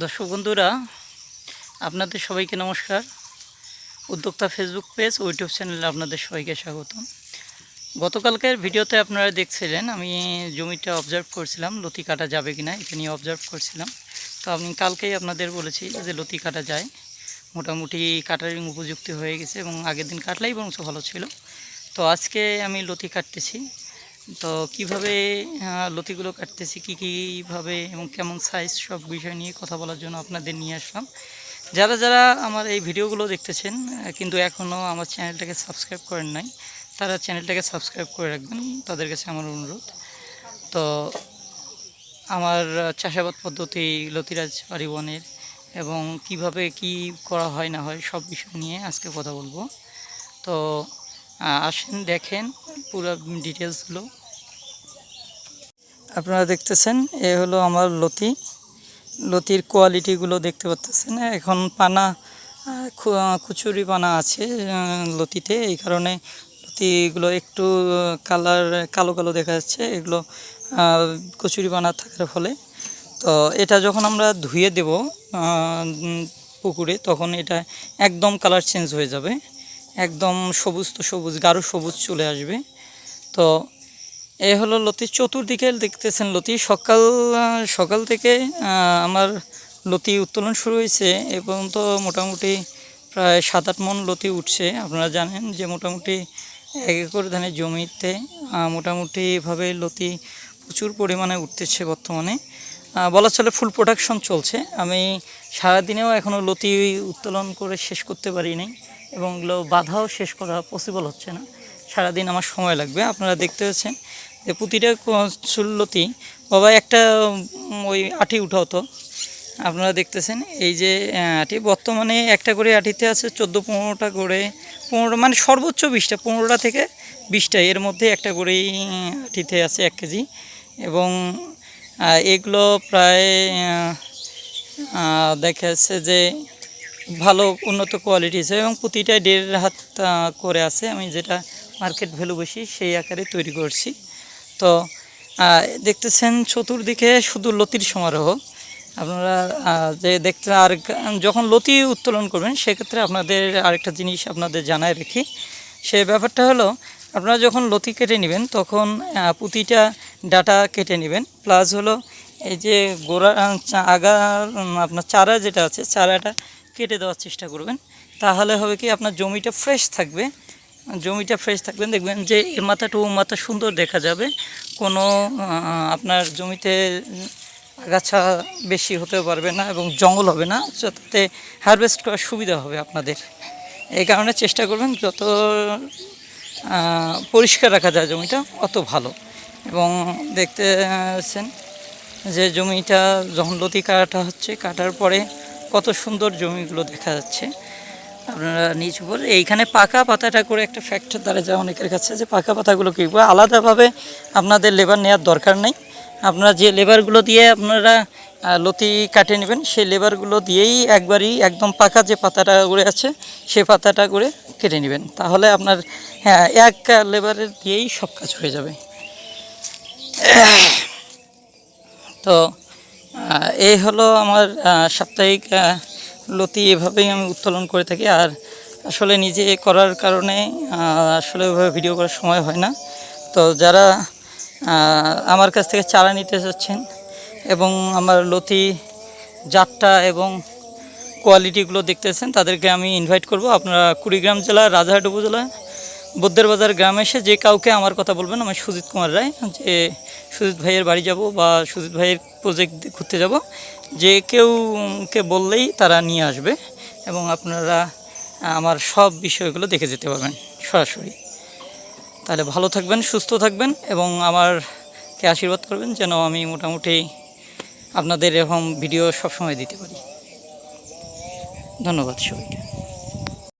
দর্শক বন্ধুরা, আপনাদের সবাইকে নমস্কার। উদ্যোক্তা ফেসবুক পেজ ইউটিউব চ্যানেলে আপনাদের সবাইকে স্বাগতম। গতকালকের ভিডিওতে আপনারা দেখছিলেন, আমি জমিটা অবজার্ভ করছিলাম, লতি কাটা যাবে কিনা এটা নিয়ে অবজার্ভ করছিলাম। তো আমি কালকেই আপনাদের বলেছি যে লতি কাটা যায়। মোটামুটি কাটারিং উপযুক্ত হয়ে গেছে এবং আগের দিন কাটলেই বরঞ্চ ভালো ছিল। তো আজকে আমি লতি কাটতেছি। তো কীভাবে লতিগুলো কাটতেছি, কী কীভাবে এবং কেমন সাইজ সব বিষয় নিয়ে কথা বলার জন্য আপনাদের নিয়ে আসলাম। যারা যারা আমার এই ভিডিওগুলো দেখতেছেন কিন্তু এখনও আমার চ্যানেলটাকে সাবস্ক্রাইব করেন নাই, তারা চ্যানেলটাকে সাবস্ক্রাইব করে রাখবেন, তাদের কাছে আমার অনুরোধ। তো আমার চাষাবাদ পদ্ধতি, লতিরাজ পারিবনের এবং কীভাবে কি করা হয়, না হয়, সব বিষয় নিয়ে আজকে কথা বলব। তো আসেন, দেখেন, পুরো ডিটেলসগুলো আপনারা দেখতেছেন, এ হলো আমার লতি। লতির কোয়ালিটিগুলো দেখতে পাচ্তেছেন। এখন পানা কুচুরি পানা আছে লতিতে। এই কারণে লতিগুলো একটু কালার, কালো কালো দেখা যাচ্ছে। এগুলো কচুরি পানা থাকার ফলে। তো এটা যখন আমরা ধুয়ে দেব পুকুরে, তখন এটা একদম কালার চেঞ্জ হয়ে যাবে। একদম সবুজ তো সবুজ, গাঢ় সবুজ চলে আসবে। তো এ হলো লতি চতুর্দিকে দেখতেছেন লতি। সকাল সকাল থেকে আমার লতি উত্তোলন শুরু হয়েছে। এ পর্যন্ত মোটামুটি প্রায় সাত আট মন লতি উঠছে। আপনারা জানেন যে মোটামুটি এক একর ধানের জমিতে মোটামুটিভাবে লতি প্রচুর পরিমাণে উঠতেছে বর্তমানে। বলা চলে ফুল প্রোডাকশন চলছে। আমি সারাদিনেও এখনও লতি উত্তোলন করে শেষ করতে পারিনি এবং এগুলো বাধাও শেষ করা পসিবল হচ্ছে না। সারাদিন আমার সময় লাগবে। আপনারা দেখতে পাচ্ছেন যে প্রতিটা চুল্লতি বাবা, একটা ওই আটি উঠাও তো আপনারা দেখতেছেন, এই যে আটি বর্তমানে একটা করে আটিতে আছে চোদ্দ, পনেরোটা করে, পনেরো মানে সর্বোচ্চ বিশটা, পনেরোটা থেকে বিশটা। এর মধ্যে একটা করেই আটিতে আছে এক কেজি। এবং এগুলো প্রায় দেখা যাচ্ছে যে ভালো উন্নত কোয়ালিটি আছে। এবং প্রতিটাই দেড় হাত করে আছে। আমি যেটা মার্কেট ভ্যালু বেশি, সেই আকারে তৈরি করছি। তো দেখতেছেন চতুর্দিকে শুধু লতির সমারোহ। আপনারা যে দেখতে আর যখন লতি উত্তোলন করবেন সেক্ষেত্রে আপনাদের আরেকটা জিনিস আপনাদের জানায় রাখি। সে ব্যাপারটা হলো আপনারা যখন লতি কেটে নেবেন তখন আহ, প্রতিটা ডাটা কেটে নেবেন। প্লাস হলো এই যে গোড়া আহ, চা- আগা আপনার চারা যেটা আছে চারাটা কেটে দেওয়ার চেষ্টা করবেন। তাহলে হবে কি আপনার জমিটা ফ্রেশ থাকবে। জমিটা ফ্রেশ থাকবেন দেখবেন যে এ মাথা টু মাথা সুন্দর দেখা যাবে। কোনো আপনার জমিতে আগাছা বেশি হতে পারবে না এবং জঙ্গল হবে না, যাতে হারভেস্ট করার সুবিধা হবে আপনাদের। এই কারণে চেষ্টা করবেন যত পরিষ্কার রাখা যায় জমিটা, অত ভালো। এবং দেখতে পাচ্ছেন যে জমিটা যখন লতি কাটা হচ্ছে, কাটার পরে কত সুন্দর জমিগুলো দেখা যাচ্ছে। আপনারা নিচ উপর। এইখানে পাকা পাতাটা করে একটা ফ্যাক্টর দ্বারা যায় অনেকের কাছে যে পাকা পাতাগুলো কী করবে? আলাদাভাবে আপনাদের লেবার নেওয়ার দরকার নেই। আপনারা যে লেবারগুলো দিয়ে আপনারা লতি কাটে নেবেন, সেই লেবারগুলো দিয়েই একবারই একদম পাকা যে পাতাটা করে আছে সেই পাতাটা করে কেটে নেবেন। তাহলে আপনার হ্যাঁ এক লেবারের দিয়েই সব কাজ হয়ে যাবে। তো এই হলো আমার সাপ্তাহিক লতি এভাবেই আমি উত্তোলন করে থাকি। আর আসলে নিজে করার কারণে আসলে ওইভাবে ভিডিও করার সময় হয় না। তো যারা আমার কাছ থেকে চারা নিতে চাচ্ছেন এবং আমার লতি জাতটা এবং কোয়ালিটিগুলো দেখতেছেন তাদেরকে আমি ইনভাইট করব। আপনারা কুড়িগ্রাম জেলা, রাজাহাট উপজেলা বুদ্ধের বাজার গ্রামে এসে যে কাউকে আমার কথা বলবেন আমি সুজিত কুমার রায়, যে সুজিত ভাইয়ের বাড়ি যাব বা সুজিত ভাইয়ের প্রজেক্ট ঘুরতে যাব, যে কেউকে বললেই তারা নিয়ে আসবে এবং আপনারা, আমার সব বিষয়গুলো দেখে যেতে পারবেন সরাসরি। তাহলে ভালো থাকবেন, সুস্থ থাকবেন এবং আমারকে আশীর্বাদ করবেন যেন আমি মোটামুটি আপনাদের এরকম ভিডিও সবসময় দিতে পারি। ধন্যবাদ সবাইকে।